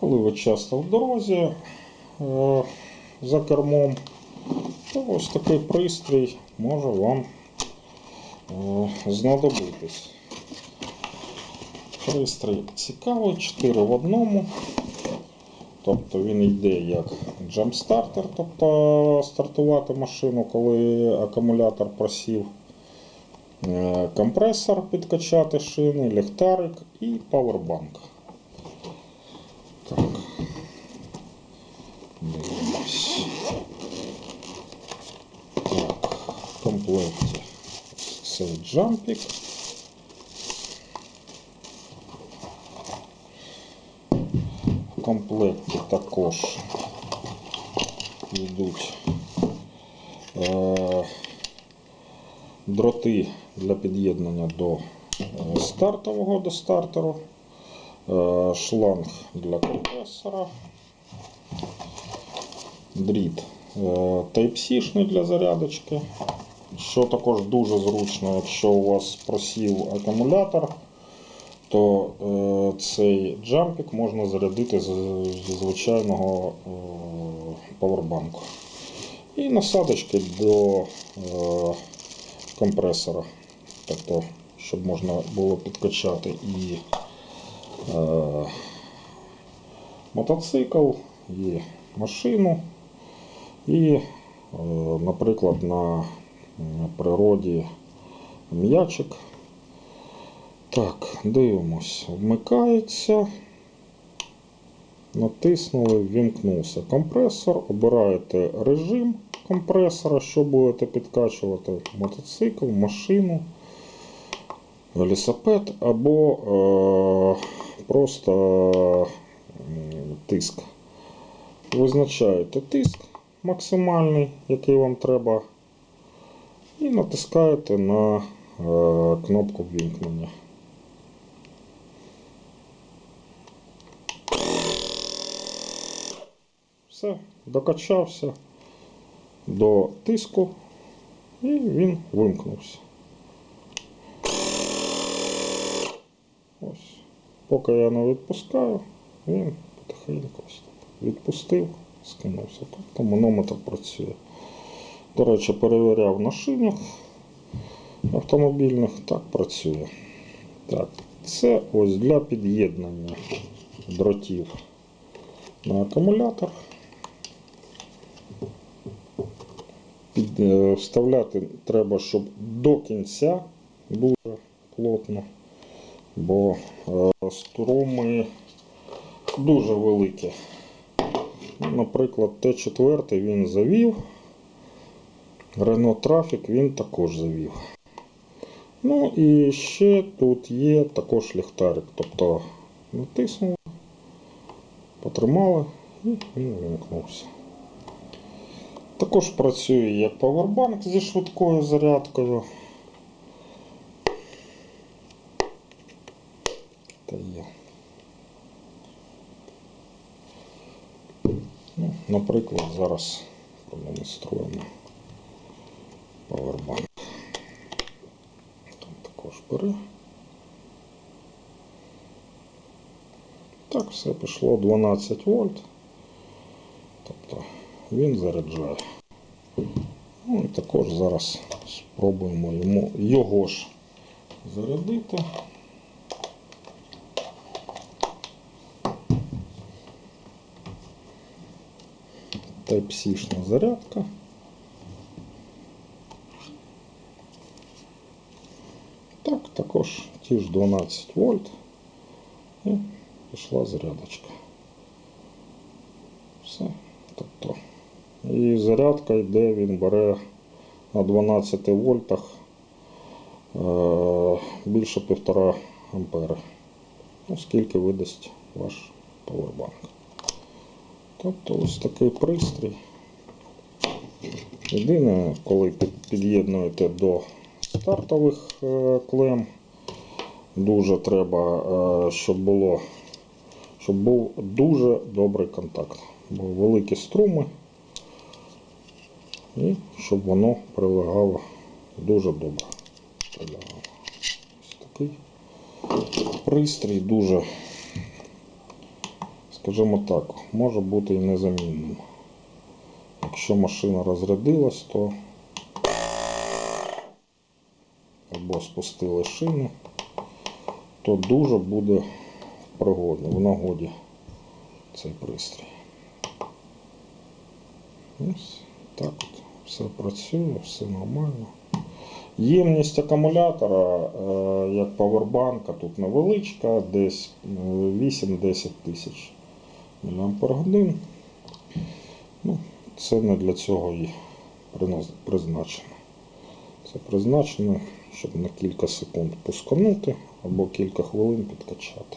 Коли ви часто в дорозі е, за кермом, то ось такий пристрій може вам е, знадобитись. Пристрій цікавий, 4 в одному. Тобто він йде як джампстартер, тобто стартувати машину, коли акумулятор просів. Е, Компресор підкачати шини, ліхтарик і павербанк. Так. Дивимось. Так, в комплекті цей джампік. В комплекті також йдуть е, дроти для під'єднання до е, стартового до стартеру, е, шланг для компресора, дріт е, Type-C для зарядочки, що також дуже зручно, якщо у вас просів акумулятор, то е, цей джампік можна зарядити з, зі звичайного е, павербанку. І насадочки до е, компресора. Тобто, щоб можна було підкачати і е, мотоцикл, і машину, і, е, наприклад, на природі м'ячик. Так, дивимось. Вмикається. Натиснули, ввімкнувся компресор. Обираєте режим компресора, що будете підкачувати: мотоцикл, машину, велосипед або е, просто м, тиск. Визначаєте тиск максимальний, який вам треба, і натискаєте на е, кнопку ввімкнення. Все, докачався до тиску і він вимкнувся. Ось. Поки я не відпускаю, він потихеньку відпустив, скинувся. Тобто манометр працює. Речі, перевіряв на шинах автомобільних, так працює. Так, це ось для під'єднання дротів на акумулятор. Під, е, вставляти треба, щоб до кінця було плотно, бо е, струми дуже великі. Наприклад, Т4 він завів, Renault Traffic він також завів. Ну і ще тут є також ліхтарик. Тобто натиснули, потримали і він вимкнувся. Також працює як павербанк зі швидкою зарядкою. Та є. Ну, наприклад, зараз продемонструємо павербанк. Там також бери. Так, все пішло 12 вольт. Тобто він заряджає. Ну і також зараз спробуємо йому його ж зарядити. Type-C-шна зарядка. Так, також ті ж 12 вольт. І пішла зарядочка. Все. Тобто. І зарядка йде, він бере на 12 вольтах е, більше 1,5 ампери. Ну, скільки видасть ваш павербанк. Тобто ось такий пристрій. Єдине, коли під'єднуєте до стартових е, клем, дуже треба, е, щоб було, щоб був дуже добрий контакт. Бо великі струми і щоб воно прилягало дуже добре. Ось такий пристрій дуже скажімо так, може бути і незамінним. Якщо машина розрядилась, то або спустили шини, то дуже буде в пригоді, в нагоді цей пристрій. Ось так от все працює, все нормально. Ємність акумулятора, е, як павербанка, тут невеличка, десь е, 8-10 тисяч мАч. Ну, це не для цього і призначено. Це призначено, щоб на кілька секунд пусканути або кілька хвилин підкачати.